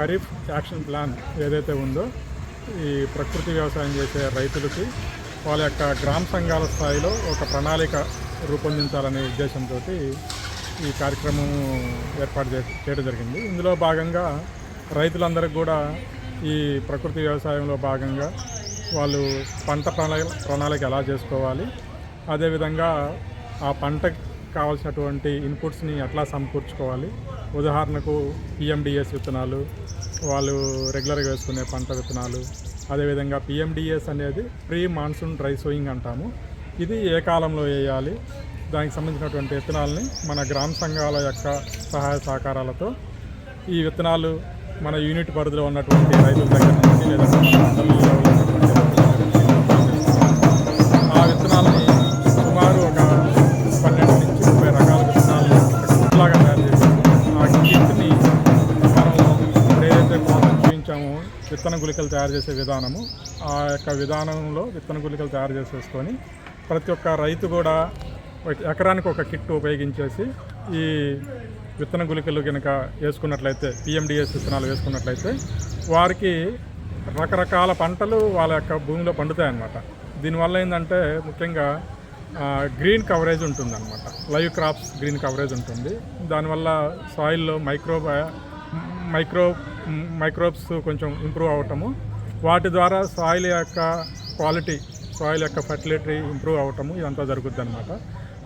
Kharif action plan ఏదైతే ఉందో ఈ ప్రకృతి వ్యవసాయం చేసే రైతులకి వాళ్ళ యొక్క గ్రామ సంఘాల స్థాయిలో ఒక ప్రణాళిక రూపొందించాలనే ఉద్దేశంతో ఈ కార్యక్రమం ఏర్పాటు చే చేయడం జరిగింది. ఇందులో భాగంగా రైతులందరికీ కూడా ఈ ప్రకృతి వ్యవసాయంలో భాగంగా వాళ్ళు పంట ప్రణాళిక ప్రణాళిక ఎలా చేసుకోవాలి అదేవిధంగా ఆ పంటకు కావాల్సినటువంటి ఇన్పుట్స్ని ఎట్లా సమకూర్చుకోవాలి ఉదాహరణకు పిఎండిఎస్ విత్తనాలు వాళ్ళు రెగ్యులర్గా వేసుకునే పంట విత్తనాలు అదేవిధంగా పిఎండిఎస్ అనేది ప్రీ మాన్సూన్ డ్రై సోయింగ్ అంటాము. ఇది ఏ కాలంలో వేయాలి? దానికి సంబంధించినటువంటి విత్తనాలని మన గ్రామ సంఘాల యొక్క సహాయ సహకారాలతో ఈ విత్తనాలు మన యూనిట్ పరిధిలో ఉన్నటువంటి రైతుల దగ్గర నుంచి లేదా గుళికలు తయారు చేసే విధానము ఆ యొక్క విధానంలో విత్తన గుళికలు తయారు చేసేసుకొని ప్రతి ఒక్క రైతు కూడా ఒక ఎకరానికి ఒక కిట్ ఉపయోగించేసి ఈ విత్తన గుళికలు కనుక వేసుకున్నట్లయితే పిఎండిఎస్ విత్తనాలు వేసుకున్నట్లయితే వారికి రకరకాల పంటలు వాళ్ళ యొక్క భూమిలో పండుతాయి అన్నమాట దీనివల్ల ఏంటంటే ముఖ్యంగా గ్రీన్ కవరేజ్ ఉంటుందన్నమాట. లైవ్ క్రాప్స్ గ్రీన్ కవరేజ్ ఉంటుంది. దానివల్ల సాయిల్లో మైక్రో మైక్రో మైక్రోబ్స్ కొంచెం ఇంప్రూవ్ అవ్వటము వాటి ద్వారా సాయిల్ యొక్క క్వాలిటీ సాయిల్ యొక్క ఫర్టిలిటీ ఇంప్రూవ్ అవ్వటము ఇదంతా జరుగుద్ది అనమాట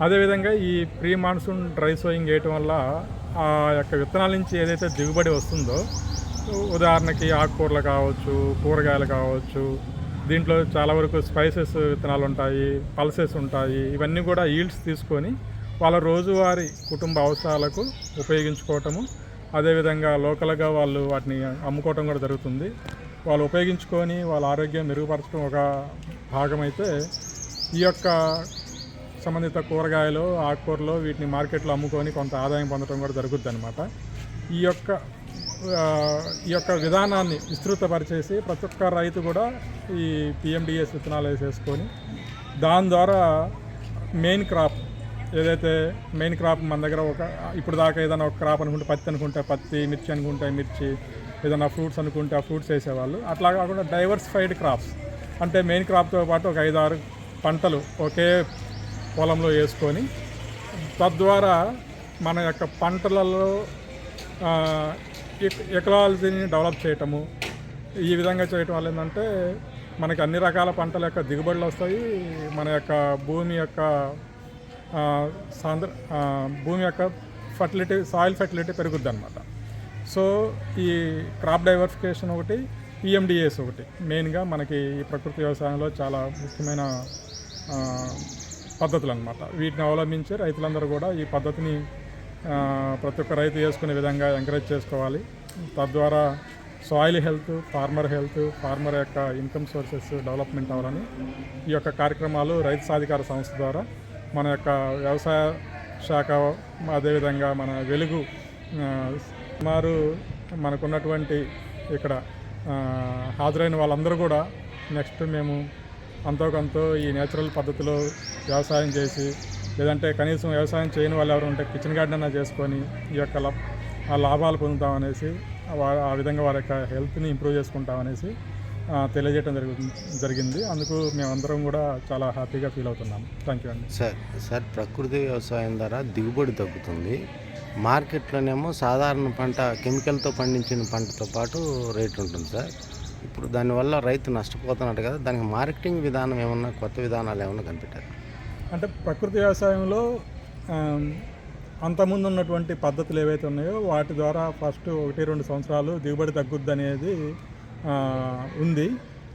అదేవిధంగా ఈ ప్రీ మాన్సూన్ డ్రై సోయింగ్ వేయటం వల్ల ఆ యొక్క విత్తనాల నుంచి ఏదైతే దిగుబడి వస్తుందో ఉదాహరణకి ఆకుకూరలు కావచ్చు కూరగాయలు కావచ్చు దీంట్లో చాలా వరకు స్పైసెస్ విత్తనాలు ఉంటాయి పల్సెస్ ఉంటాయి ఇవన్నీ కూడా ఈల్డ్స్ తీసుకొని వాళ్ళ రోజువారీ కుటుంబ అవసరాలకు ఉపయోగించుకోవటము అదేవిధంగా లోకల్గా వాళ్ళు వాటిని అమ్ముకోవటం కూడా జరుగుతుంది. వాళ్ళు ఉపయోగించుకొని వాళ్ళ ఆరోగ్యం మెరుగుపరచడం ఒక భాగమైతే ఈ యొక్క సంబంధిత కూరగాయలు ఆకుకూరలు వీటిని మార్కెట్లో అమ్ముకొని కొంత ఆదాయం పొందడం కూడా జరుగుద్ది అనమాట ఈ యొక్క ఈ యొక్క విధానాన్ని విస్తృతపరిచేసి ప్రతి ఒక్క రైతు కూడా ఈ పిఎండిఎస్ విత్తనాలు వేసేసుకొని దాని ద్వారా మెయిన్ క్రాప్ ఏదైతే మెయిన్ క్రాప్ మన దగ్గర ఒక ఇప్పుడు దాకా ఏదైనా ఒక క్రాప్ అనుకుంటే పత్తి అనుకుంటే పత్తి మిర్చి అనుకుంటే మిర్చి ఏదైనా ఫ్రూట్స్ అనుకుంటే ఆ ఫ్రూట్స్ వేసేవాళ్ళు. అట్లా కాకుండా డైవర్సిఫైడ్ క్రాప్స్ అంటే మెయిన్ క్రాప్తో పాటు ఒక ఐదు ఆరు పంటలు ఒకే పొలంలో వేసుకొని తద్వారా మన యొక్క పంటలలో ఎకలాలజీని డెవలప్ చేయటము ఈ విధంగా చేయటం వల్ల ఏంటంటే మనకి అన్ని రకాల పంటల యొక్క దిగుబడులు వస్తాయి. మన యొక్క భూమి యొక్క సాంద్ర భూమి యొక్క ఫర్టిలిటీ సాయిల్ ఫర్టిలిటీ పెరుగుద్ది అనమాట సో ఈ క్రాప్ డైవర్సిఫికేషన్ ఒకటి పిఎండిఎస్ ఒకటి. మెయిన్గా మనకి ఈ ప్రకృతి వ్యవసాయంలో చాలా ముఖ్యమైన పద్ధతులు అనమాట వీటిని అవలంబించి రైతులందరూ కూడా ఈ పద్ధతిని ప్రతి ఒక్క రైతు చేసుకునే విధంగా ఎంకరేజ్ చేసుకోవాలి. తద్వారా soil health farmer health farmer యొక్క ఇన్కమ్ సోర్సెస్ డెవలప్మెంట్ అవ్వాలని ఈ యొక్క కార్యక్రమాలు రైతు సాధికార సంస్థ ద్వారా మన యొక్క వ్యవసాయ శాఖ అదేవిధంగా మన వెలుగు సుమారు మనకున్నటువంటి ఇక్కడ హాజరైన వాళ్ళందరూ కూడా నెక్స్ట్ మేము అంతో కొంత ఈ నేచురల్ పద్ధతిలో వ్యవసాయం చేసి లేదంటే కనీసం వ్యవసాయం చేయని వాళ్ళు ఎవరు ఉంటే కిచెన్ గార్డెన్ అన్నా చేసుకొని ఈ యొక్క ఆ లాభాలు పొందుతామనేసి ఆ విధంగా వారి యొక్క హెల్త్ని ఇంప్రూవ్ చేసుకుంటామనేసి తెలియజేయడం జరుగుతుంది జరిగింది. అందుకు మేమందరం కూడా చాలా హ్యాపీగా ఫీల్ అవుతున్నాం. థ్యాంక్ యూ అండి. సార్ సార్ ప్రకృతి వ్యవసాయం ద్వారా దిగుబడి తగ్గుతుంది. మార్కెట్లోనేమో సాధారణ పంట కెమికల్తో పండించిన పంటతో పాటు రేట్ ఉంటుంది సార్. ఇప్పుడు దానివల్ల రైతు నష్టపోతున్నాడు కదా దానికి మార్కెటింగ్ విధానం ఏమన్నా కొత్త విధానాలు ఏమన్నా కనిపెట్టారు? అంటే ప్రకృతి వ్యవసాయంలో అంతకుముందు ఉన్నటువంటి పద్ధతులు ఏవైతే ఉన్నాయో వాటి ద్వారా ఫస్ట్ ఒకటి రెండు సంవత్సరాలు దిగుబడి తగ్గుద్ది అనేది ఉంది.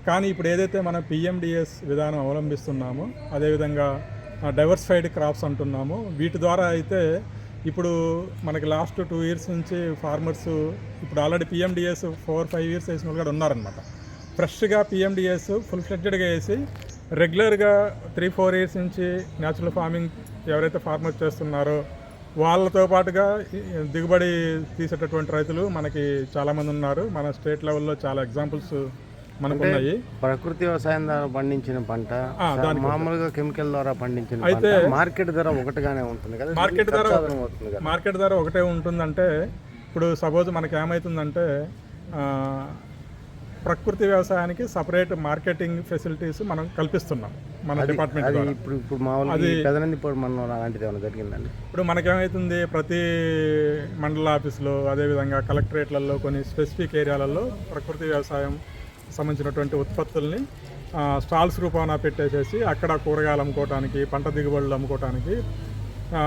కానీ ఇప్పుడు ఏదైతే మనం పిఎండిఎస్ విధానం అవలంబిస్తున్నామో అదేవిధంగా డైవర్సిఫైడ్ క్రాప్స్ అంటున్నామో వీటి ద్వారా అయితే ఇప్పుడు మనకి లాస్ట్ టూ ఇయర్స్ నుంచి ఫార్మర్స్ ఇప్పుడు already PMDS four five years వేసిన వాళ్ళు కూడా ఉన్నారనమాట ఫ్రెష్గా పిఎండిఎస్ ఫుల్ ఫ్లెడ్జెడ్గా వేసి రెగ్యులర్గా త్రీ ఫోర్ ఇయర్స్ నుంచి న్యాచురల్ ఫార్మింగ్ ఎవరైతే ఫార్మర్స్ చేస్తున్నారో వాళ్ళతో పాటుగా దిగుబడి తీసేటటువంటి రైతులు మనకి చాలామంది ఉన్నారు. మన స్టేట్ లెవెల్లో చాలా ఎగ్జాంపుల్స్ మనకు ఉన్నాయి ప్రకృతి వ్యవసాయం ద్వారా పండించిన పంట మామూలుగా కెమికల్ ద్వారా పండించిన అయితే- మార్కెట్ ధర ఒకటిగానే ఉంటుంది కదా? మార్కెట్ ధర మార్కెట్ ధర ఒకటే ఉంటుందంటే ఇప్పుడు సపోజ్ మనకి ఏమవుతుందంటే ప్రకృతి వ్యవసాయానికి సపరేట్ మార్కెటింగ్ ఫెసిలిటీస్ మనం కల్పిస్తున్నాం. మన డిపార్ట్మెంట్ అది ఇప్పుడు ఇప్పుడు మామూలుగా పెదనందిపాడు మనం అలాంటిది ఏమైనా జరిగిందండి? ఇప్పుడు మనకేమవుతుంది ప్రతి మండల ఆఫీసులో అదేవిధంగా కలెక్టరేట్లలో కొన్ని స్పెసిఫిక్ ఏరియాలలో ప్రకృతి వ్యవసాయం సంబంధించినటువంటి ఉత్పత్తుల్ని స్టాల్స్ రూపాన పెట్టేసేసి అక్కడ కూరగాయలు అమ్ముకోవడానికి పంట దిగుబడులు అమ్ముకోవడానికి ఆ,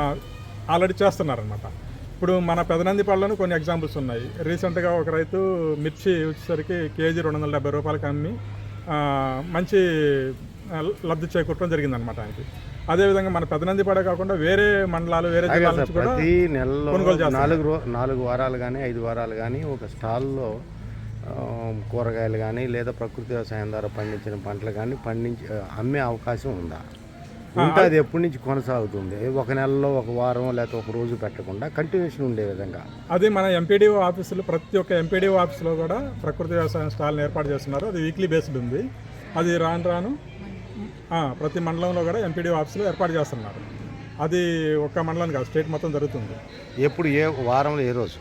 ఆల్రెడీ చేస్తున్నారనమాట ఇప్పుడు మన పెదనందిపాడులోనే కొన్ని ఎగ్జాంపుల్స్ ఉన్నాయి. రీసెంట్గా ఒక రైతు మిర్చి వచ్చేసరికి కేజీ రెండు వందల డెబ్బై రూపాయలకి అమ్మి మంచి లబ్ధి చేకూరడం జరిగిందనమాట ఆయనకి. అదేవిధంగా మన పెదనందిపాడే కాకుండా వేరే మండలాలు వేరే జిల్లాల నుంచి కూడా ప్రతి నెలలో. నాలుగు రో నాలుగు వారాలు కానీ ఐదు వారాలు కానీ ఒక స్టాల్లో కూరగాయలు కానీ లేదా ప్రకృతి వ్యవసాయం ద్వారా పండించిన పంటలు కానీ పండించి అమ్మే అవకాశం ఉందా? ఉంటే అది ఎప్పటి నుంచి కొనసాగుతుంది? ఒక నెలలో ఒక వారం లేకపోతే ఒక రోజు పెట్టకుండా కంటిన్యూషన్ ఉండే విధంగా? అది మన ఎంపీడీఓ ఆఫీసులు ప్రతి ఒక్క ఎంపీడీఓ ఆఫీసులో కూడా ప్రకృతి వ్యవసాయం స్టాల్ని ఏర్పాటు చేస్తున్నారు. అది వీక్లీ బేస్డ్ ఉంది. అది రాను రాను ప్రతి మండలంలో కూడా ఎంపీడీఓ ఆఫీసులో ఏర్పాటు చేస్తున్నారు. అది ఒక్క మండలం కాదు స్టేట్ మొత్తం జరుగుతుంది. ఎప్పుడు ఏ వారంలో ఏ రోజు?